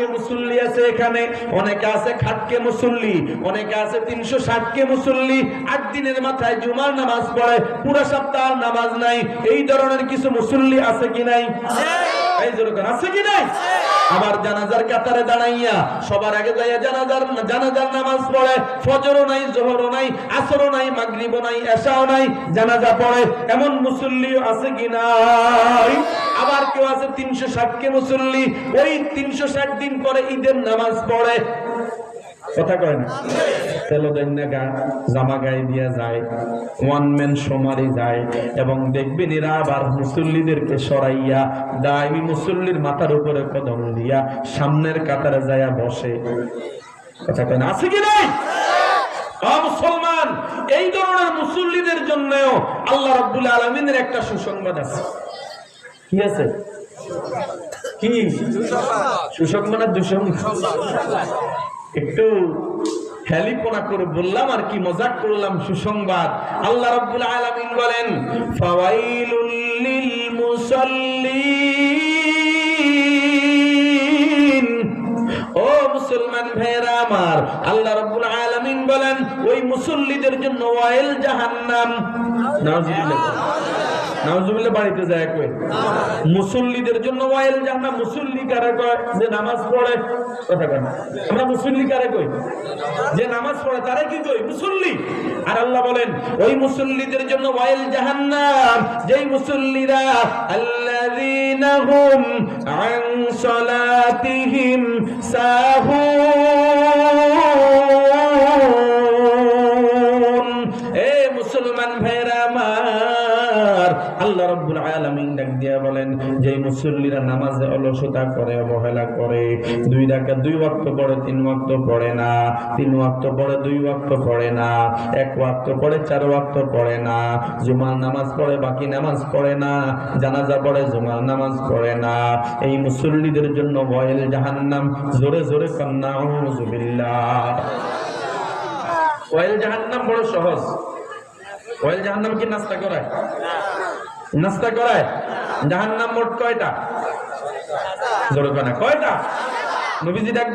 কে মুসল্লি আছে এখানে? অনেকে আছে খাটকে মুসল্লি অনেকে আছে তিনশো ষাট কে মুসল্লি। আট দিনের মাথায় জুমার নামাজ পড়ে পুরো সপ্তাহ নামাজ নাই। এই ধরনের কিছু মুসল্লি আছে কি নাই? এই যেরকম আছে কি নাই? আবার জানাজার কাতারে দাঁড়াইয়া সবার আগে যাইয়া জানাজার জানাজার নামাজ পড়ে। ফজরও নাই জোহরও নাই আসরও নাই মাগরিবও নাই এশাও নাই জানাজা পড়ে। এমন মুসল্লি আছে কি নাই? আছে তিনশো মুসল্লি ওই তিনশো ষাট দিন পরে ঈদের নামাজ পড়ে। সরাইয়া মাথার উপরে কদম দিয়া, সামনের কাতারে যায়া বসে। কথা কয় না? আছে কি নাই? মুসলমান, এই ধরনের মুসল্লিদের জন্যও আল্লাহ রাব্বুল আলমিনের একটা সুসংবাদ আছে। কি আছে? কি? সুসংবাদ দুঃসংবাদ একটু হেলিপনা করে বললাম আর কি, মজাক করলাম, সুসংবাদ। আল্লাহ রাব্বুল আলামিন বলেন, ফাওয়াইলুল লিল ও মুসলমান ভাইরা আমার, আল্লাহ রাব্বুল আলামিন বলেন, ওই মুসল্লিদের জন্য ওয়াইল জাহান্নাম। নাউজুবিল্লাহ। কই? মুসল্লিদের জন্য ওয়াইল জাহান্নাম মুসল্লি কারা কয়? যে নামাজ পড়ে, কথা আমরা মুসল্লি কারা কই? যে নামাজ পড়ে, তারা কি কই? মুসল্লি। আর আল্লাহ বলেন, ওই মুসল্লিদের জন্য ওয়াইল জাহান্নাম। যেই মুসল্লিরা, আল্লাযীনা হুম আন সালাতিহিম সাহুন। বলেন যে মুসল্লিরা নামাজে অলসতা করে, অবহেলা করে, দুই রাকাত, দুই ওয়াক্ত পড়ে, তিন ওয়াক্ত পড়ে না, তিন ওয়াক্ত পড়ে, দুই ওয়াক্ত পড়ে না, এক ওয়াক্ত পড়ে, চার ওয়াক্ত পড়ে না, জুমার নামাজ পড়ে, বাকি নামাজ পড়ে না, জানাজা পড়ে, জুমার নামাজ পড়ে না। এই মুসল্লিদের জন্য বয়েল জাহান্নাম জোরে জোরে কান্না ওয়েল জাহান্নাম বড় সহজ। ওয়েল জাহান্নাম কি নাস্তা করায়? নাস্তা করায়? জাহান্নাম মোট কয়টা? জোরে কয় না কয়টা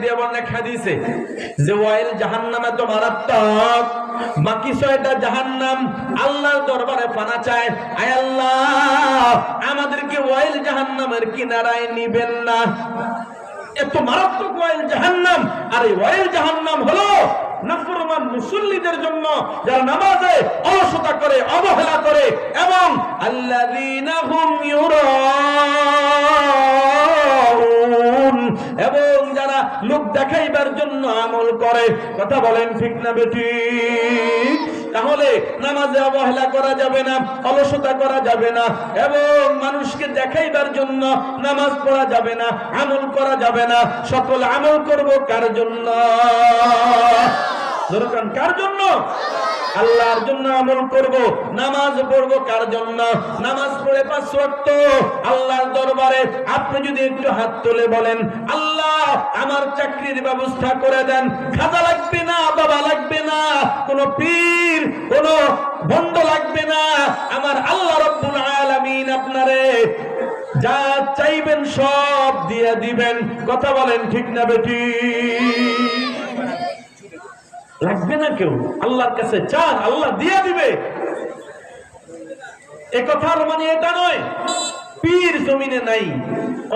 দিয়ে বলেন যে ওয়াইল এত মারাত্মক। জাহান্নাম আল্লাহর দরবারে চায়। আল্লাহ, আমাদেরকে ওয়াইল জাহান্নামের কিনারায় নিবেন না। এত মারাত্মক ওয়াইল জাহান্নাম। আর এই ওয়াইল জাহান্নাম হলো নাফরমান মুসল্লিদের জন্য যারা নামাজে অলসতা করে, অবহেলা করে এবং আল্লাযীনা এবং যারা লোক দেখাইবার জন্য আমল করে। কথা বলেন ঠিক না বেটি? তাহলে নামাজে অবহেলা করা যাবে না, অলসতা করা যাবে না এবং মানুষকে দেখাইবার জন্য নামাজ পড়া যাবে না, আমল করা যাবে না। সকল আমল করব কার জন্য? দরকার কার জন্য? আল্লাহর জন্য আমল করব। নামাজ পড়ব কার জন্য? নামাজ পড়ে পাঁচ ওয়াক্ত। আল্লাহর দরবারে আপনি যদি একটু হাত তুলে বলেন, আল্লাহ, আমার চাকরির ব্যবস্থা করে দেন। খাজা লাগবে না, বাবা লাগবে না, কোন পীর, কোন বন্ধ লাগবে না। আমার আল্লাহ রব্বুল আলামিন আপনারে যা চাইবেন সব দিয়ে দিবেন। কথা বলেন ঠিক না বেটি লাগবে না কেউ? আল্লাহর কাছে চান, আল্লাহ দিয়ে দিবে। এ কথার মানে এটা নয়, পীর জমিনে নাই,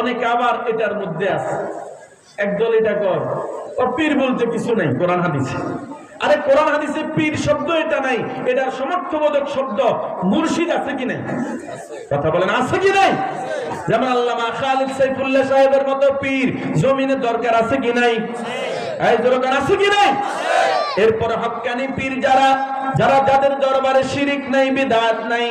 অনেকে আবার এটার মধ্যে আছে। একদল এটা কর ও পীর বলতে কিছু নাই, কোরআন হাদিসে। আরে কোরআন হাদিসে পীর শব্দ এটা নাই, এটার সমর্থবোধক শব্দ মুর্শিদ আছে কি নাই? কথা বলেন, আছে কি নাই? যেমন আল্লামা খালিদ সাইফুল্লাহ সাহেবের মতো পীর জমিনে দরকার আছে কি নাই? এই দরকার আছে কি নাই? এরপরে হক্কানি পীর যারা যারা যাদের দরবারে শিরিক নাই, বিদাত নাই,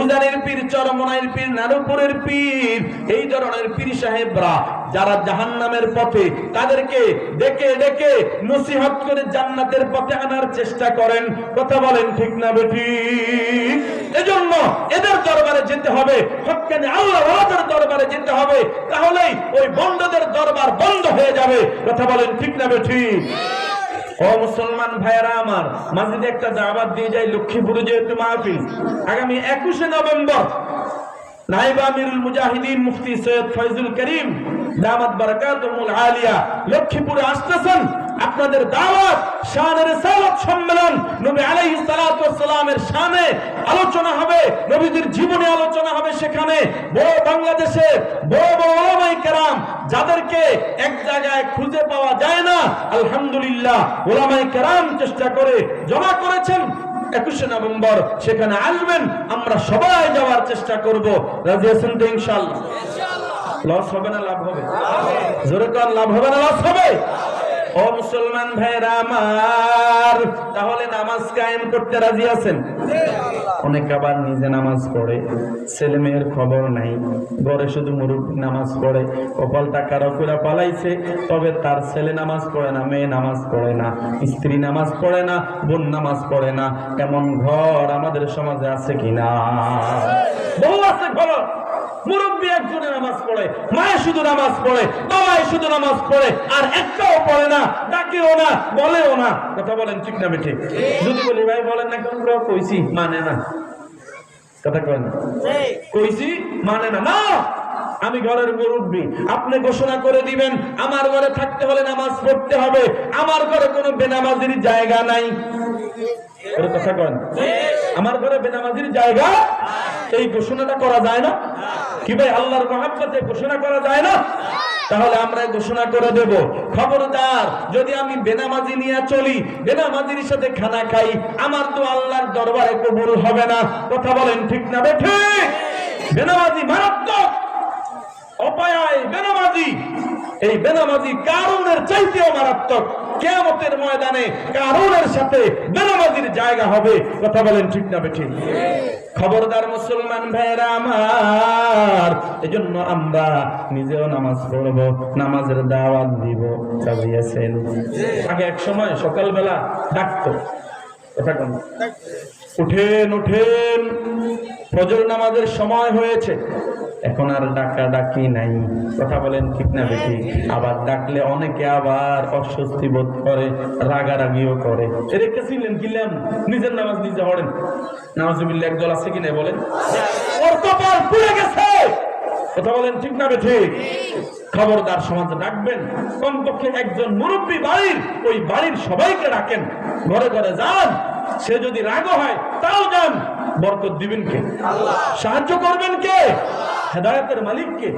উজানের পীর চরমনাইর পীর নারুপুরের পীর, এই ধরনের পীর সাহেবরা যারা জাহান্নামের পথে তাদেরকে ডেকে ডেকে নসিহত করে জান্নাতের পথে আনার চেষ্টা করেন, কথা বলেন ঠিক না বেটি এজন্য এদের দরবারে যেতে হবে, হক্কানি আল্লাহ ওয়াদের দরবারে যেতে হবে, তাহলেই ওই বন্ধদের দরবার বন্ধ হয়ে যাবে, কথা বলেন ঠিক না বেটি ও মুসলমান ভাইয়েরা আমার মাঝে একটা দাওয়াত দিয়ে যাই, লক্ষ্মীপুরে যেহেতু মাহফিল, আগামী একুশে নভেম্বর, নাইব আমিরুল মুজাহিদিন মুফতি সৈয়দ ফয়জুল করিম, দামাত বারাকাতুহুল আলিয়া, লক্ষ্মীপুরে আসতেছেন। আপনাদের দাওয়াত শানের সালাত সম্মেলন নবী আলাইহিস সালাতু ওয়াসসালামের শানে আলোচনা হবে নবীদের জীবনে আলোচনা হবে সেখানে। বড় বাংলাদেশে বড় বড় ওলামায়ে কেরাম যাদেরকে এক জায়গায় খুঁজে পাওয়া যায় না আলহামদুলিল্লাহ ওলামায়ে কেরাম চেষ্টা করে জমা করেছেন। একুশে নভেম্বর সেখানে আসবেন আমরা সবাই যাওয়ার চেষ্টা করব। রাজি আছেন তো ইনশাল্লাহ লস হবে না লাভ হবে? জোরে কর লাভ হবে না লস হবে? ও মুসলমান ভাইরা আমার, তাহলে নামাজ কায়েম করতে রাজি আছেন? অনেক আবার নিজে নামাজ পড়ে, ছেলে মেয়ের খবর নাই, ঘরে শুধু মুরুব্বী নামাজ পড়ে, কপালটা কারও করে পালাইছে, তবে তার ছেলে নামাজ পড়ে না, মেয়ে নামাজ পড়ে না, স্ত্রী নামাজ পড়ে না, বোন নামাজ পড়ে না, এমন ঘর আমাদের সমাজে আছে কিনা? বহু আছে ঘর মুরব্বী একজনে নামাজ পড়ে মায়ে শুধু নামাজ পড়ে বাবাই শুধু নামাজ পড়ে আর একটাও পড়ে না ডাকেও না বলেও না। কথা বলেন ঠিক না বেঠে? যদি বলি ভাই বলেন না কোন কইছি মানে না। কথা কেন কইছি মানে না। না! আমি ঘরের মুরব্বী আপনি ঘোষণা করে দিবেন, আমার ঘরে থাকতে হলে নামাজ পড়তে হবে। আমার ঘরে কোনো বেনামাজির জায়গা নাই। আমার ঘরে বেনামাজির জায়গা এই ঘোষণাটা করা যায় না? কি ভাই, আল্লাহর মহাব্বতে ঘোষণা করা যায় না? তাহলে আমরা ঘোষণা করে দেব। খবরদার, যদি আমি বেনামাজি নিয়ে চলি, বেনামাজির সাথে খানা খাই, আমার তো আল্লাহর দরবারে কবুল হবে না। কথা বলেন ঠিক না বেঠে বেনামাজি মারাত্মক। অপায় বেনামাজি। এই বেনামাজি কারণের চাইতেও মারাত্মক। কেয়ামতের ময়দানে কারণের সাথে বেনামাজির জায়গা হবে কথা বলেন ঠিক না বেঠিক? খবরদার মুসলমান ভাইরা আমার এজন্য আমরা নিজেও নামাজ পড়ব নামাজের দাওয়াত দিব চাবিয়েছেন আগে এক সময় সকালবেলা ডাকতো। কথা কোন। উঠেন উঠেন ফজর নামাজের সময় হয়েছে। এখন আর ডাকা ডাকি নাই। কথা বলেন ঠিক না বেশি আবার ডাকলে অনেকে আবার অস্বস্তি বোধ করে, রাগারাগিও করে। রেখেছিলেন কিলাম নিজের নামাজ নিজে হড়েন নামাজ একদল আছে কিনা বলেন? কথা বলেন ঠিক না ঠিক খবরদার সমাজে ডাকবেন। কমপক্ষে একজন মুরব্বী বাড়ির, ওই বাড়ির সবাইকে ডাকেন। ঘরে ঘরে যান। সে যদি রাগ হয়, তাও যান। বরকত দিবেন কে? সাহায্য করবেন কে? হেদায়তের মালিক কে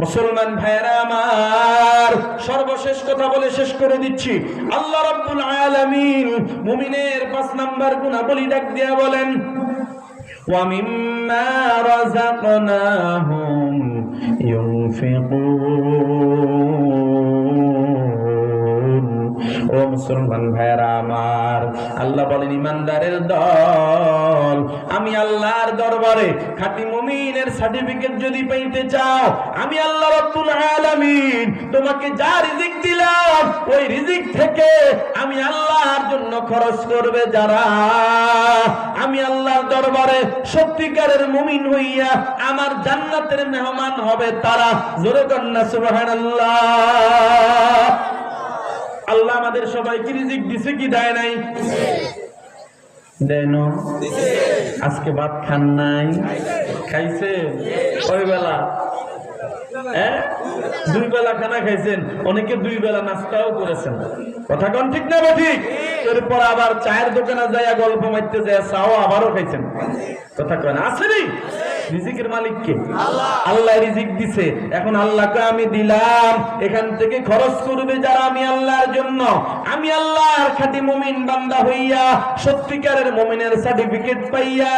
মুসলমান ভাইয়েরা আমার সর্বশেষ কথা বলে শেষ করে দিচ্ছি আল্লাহ রাব্বুল আলামিন মুমিনের পাঁচ নাম্বার গুণাবলী ডাক দিয়া বলেন ومما رزقناهم ينفقون ও মুসলমান ভাইরা আমার, আল্লাহ বলেন, ইমানদারের দল, আমি আল্লাহর দরবারে খাঁটি মুমিনের সার্টিফিকেট যদি পাইতে চাও, আমি আল্লাহ রাব্বুল আলামিন তোমাকে যা রিজিক দিলাম, ওই রিজিক থেকে আমি আল্লাহর জন্য খরচ করবে যারা। আমি আল্লাহর দরবারে সত্যিকারের মুমিন হইয়া আমার জান্নাতের মেহমান হবে তারা। জোরে কন্যা সুবহানাল্লাহ। আল্লাহ আমাদের সবাইকে রিজিক দিছে কি দেয় নাই? দেয় না? আজকে ভাত খান নাই। খাইছে কয় বেলা? দুই বেলা খানা খাইছেন। অনেকে দুই বেলা নাস্তাও করেছেন। কথা কন ঠিক না ঠিক? এরপর আবার চায়ের দোকানে যাইয়া গল্প মারতে যায় চাও আবারও খাইছেন। কথা কয় না? আসেনি রিজিকের মালিক কে? আল্লাহ রিজিক দিছে। এখন আল্লাহকে আমি দিলাম। এখান থেকে খরচ করবে যারা আমি আল্লাহর জন্য। আমি আল্লাহর খাঁটি মুমিন বান্দা হইয়া, সত্যিকারের মুমিনের সার্টিফিকেট পাইয়া,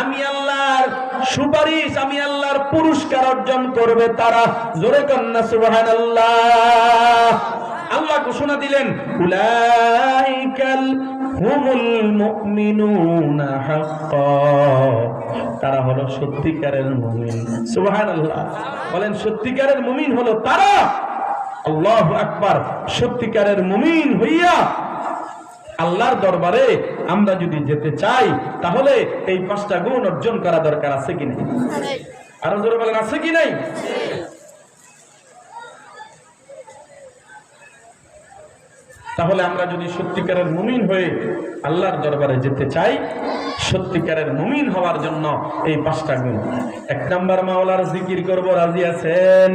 আমি আল্লাহর সুপারিশ, আমি আল্লাহর পুরস্কার অর্জন করবে তারা। জোরে কন্যা, সুবহানাল্লাহ। আল্লাহ ঘোষণা দিলেন, উলাইকাল হুমুল মুমিনুনা হাক্কা। তারা হলো সত্যিকারের মুমিন। সুবহানাল্লাহ। বলেন, সত্যিকারের মুমিন হলো তারা। আল্লাহু আকবার। সত্যিকারের মুমিন হইয়া আল্লাহর দরবারে আমরা যদি যেতে চাই, তাহলে এই পাঁচটা গুণ অর্জন করা দরকার আছে কি নাই? আরও জোরে বলেন, আছে কি নাই? তাহলে আমরা যদি সত্যিকারের মুমিন হয়ে আল্লাহর দরবারে যেতে চাই, সত্যিকারের মুমিন হওয়ার জন্য এই পাঁচটা গুণ। এক নাম্বার মাওলার জিকির করব, রাজি আছেন?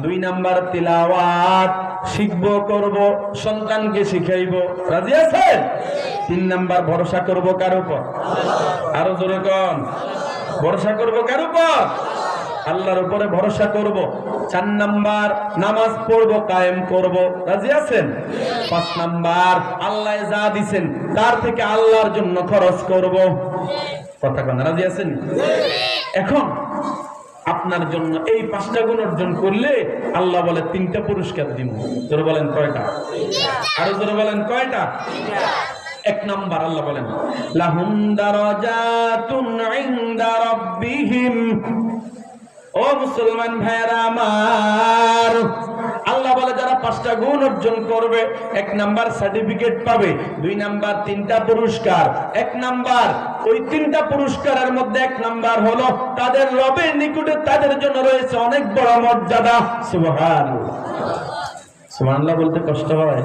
দুই নাম্বার তিলাওয়াত শিখব, করব, সন্তানকে শিখাইব, রাজি আছেন? তিন নাম্বার ভরসা করব কার উপর? আরও জোরে কন। ভরসা করব কার উপর? আল্লাহর উপরে ভরসা করব। চার নাম্বার নামাজ পড়ব, কায়েম করব। রাজি আছেন? পাঁচ নাম্বার, আল্লাহ যা দিছেন, তার থেকে আল্লাহর জন্য খরচ করব। কথা কন, রাজি আছেন? এখন আপনার জন্য এই পাঁচটা গুণ অর্জন করলে আল্লাহ বলে তিনটা পুরস্কার দিব। জোরে বলেন কয়টা? আরও জোরে বলেন কয়টা? এক নাম্বার আল্লাহ বলেন, লাহুম দারাজাতুন ইনদা রাব্বিহিম। ও মুসলমান ভাইয়েরা আমার, আল্লাহ বলে যারা পাঁচটা গুণ অর্জন করবে, এক নাম্বার সার্টিফিকেট পাবে, দুই নাম্বার তিনটা পুরস্কার, এক নাম্বার ওই তিনটা পুরস্কারের মধ্যে এক নাম্বার হলো তাদের রবের নিকটে তাদের জন্য রয়েছে অনেক বড় মর্যাদা সুবহান সুবহানাল্লাহ বলতে কষ্ট হয়।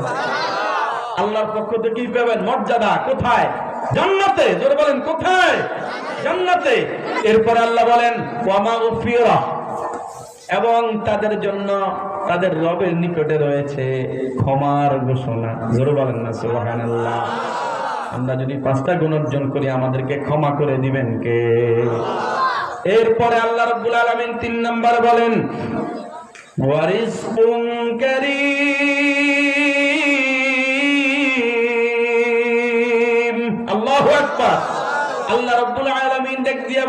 আল্লাহর পক্ষ থেকে কি পাবেন মর্যাদা। কোথায়? জান্নাতে। জোরে বলেন, কোথায়? জান্নাতে। এরপর আল্লাহ বলেন, ওয়ামা উফিরা এবং তাদের জন্য তাদের রবের নিকটে রয়েছে ক্ষমার ঘোষণা। জোরে বলেন না, সুবহানাল্লাহ। আমরা যদি পাঁচটা গুণ অর্জন করি, আমাদেরকে ক্ষমা করে দিবেন কে? এরপরে আল্লাহ রাব্বুল আলামিন তিন নম্বর বলেন ওয়ারিজকুম কারীম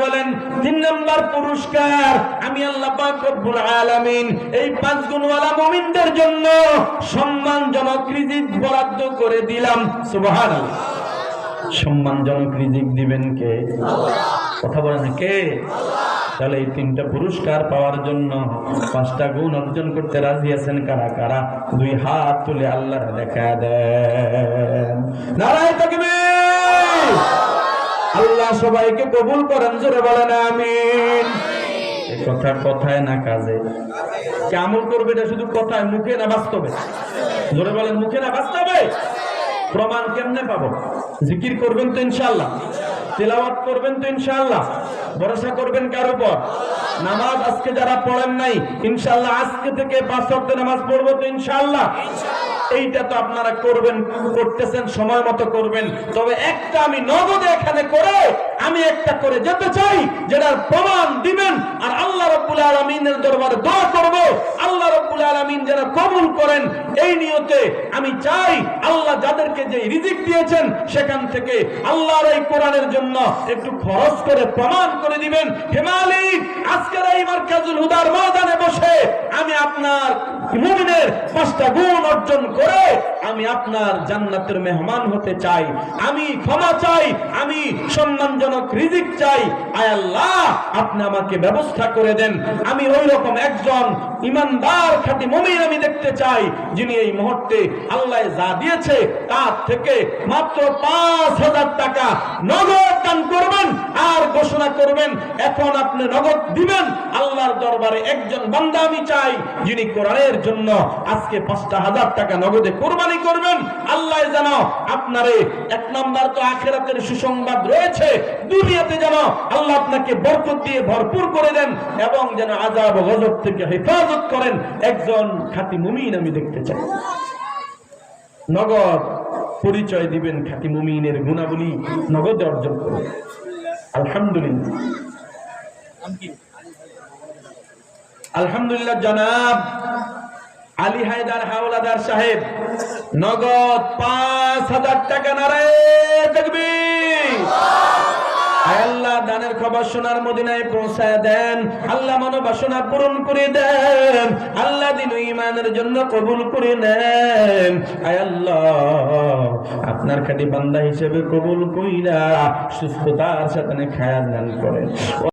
বলেন তিন নাম্বার পুরস্কার আমি আল্লাহ পাক রব্বুল আলামিন এই পাঁচ গুণওয়ালা মুমিনদের জন্য সম্মানজনক রিজিক বরাদ্দ করে দিলাম। সুবহানাল্লাহ। সম্মানজনক রিজিক দিবেন কে? কথা বলেন কে? তাহলে এই তিনটা পুরস্কার পাওয়ার জন্য পাঁচটা গুণ অর্জন করতে রাজি আছেন কারা কারা? দুই হাত তুলে আল্লাহ দেখা দেন। নারায় তাকবীর। আল্লাহ সবাইকে কবুল করেন জোরে বলেন আমিন। এই কথা কথায় না কাজে। কে আমল করবে এটা শুধু কথায় মুখে না বাস্তবে? জোরে বলেন মুখে না বাস্তবে? প্রমাণ কেমনে পাবো? জিকির করবেন তো ইনশাল্লাহ তেলাওয়াত করবেন তো ইনশাআল্লাহ। ভরসা করবেন কার উপর? নামাজ আজকে যারা পড়েন নাই ইনশাল্লাহ আজকে থেকে পাঁচ অর্থে নামাজ পড়ব তো ইনশাল্লাহ এইটা তো আপনারা করবেন করতেছেন সময় মতো করবেন। তবে একটা আমি নগদে এখানে করে আমি একটা করে যেতে চাই যেটার প্রমাণ দিবেন আর আল্লাহ রব্বুল আলমিনের দরবারে দোয়া করব। রব্বুল আলমিন যেন কবুল করেন, এই নিয়তে আমি চাই আল্লাহ যাদেরকে যে রিজিক দিয়েছেন, সেখান থেকে আল্লাহর এই কোরআনের জন্য একটু খরচ করে, প্রমাণ করে দিবেন। হেমালিক আজকের এই মার্কাজুল হুদার ময়দানে বসে আমি আপনার মুমিনের পাঁচটা গুণ অর্জন করে আমি আপনার জান্নাতের মেহমান হতে চাই। আমি ক্ষমা চাই, আমি সম্মানজনক রিজিক চাই। আয় আল্লাহ, আপনি আমাকে ব্যবস্থা করে দেন। আমি ওই রকম একজন ইমানদার, খাঁটি মুমিন আমি দেখতে চাই, যিনি এই মুহূর্তে আল্লাহ যা দিয়েছে তার থেকে মাত্র পাঁচ হাজার টাকা নগদ দান করবেন আর ঘোষণা করবেন, এখন আপনি নগদ দিবেন। আল্লাহর দরবারে একজন বান্দা আমি চাই, যিনি কোরআনের জন্য আজকে পাঁচটা হাজার টাকা নগদে কোরবানি করবেন। আল্লাহ যেন আপনারে এক নাম্বার তো আখেরাতের সুসংবাদ রয়েছে। দুনিয়াতে যেন আল্লাহ আপনাকে বরকত দিয়ে ভরপুর করে দেন এবং যেন আজাব গজব থেকে হেফাজত করেন। একজন খাঁটি মুমিন আমি দেখতে চাই। নগদ পরিচয় দিবেন খাঁটি মুমিনের গুণাবলী নগদে অর্জন করবেন আলহামদুলিল্লাহ। আলহামদুলিল্লাহ জনাব। আলী হায়দার হাওলাদার সাহেব, নগদ পাঁচ হাজার টাকা নারে দেখবি আল্লাহ, দানের খবর সোনার মদিনায় পৌঁছায় দেন। আল্লাহ মনোবাসনা পূরণ করে দেন। আল্লাহ দিন ইমানের জন্য কবুল করে নেন। আল্লাহ, আপনার খাটি বান্দা হিসেবে কবুল কইরা সুস্থতার সাথে খায়া দান করেন।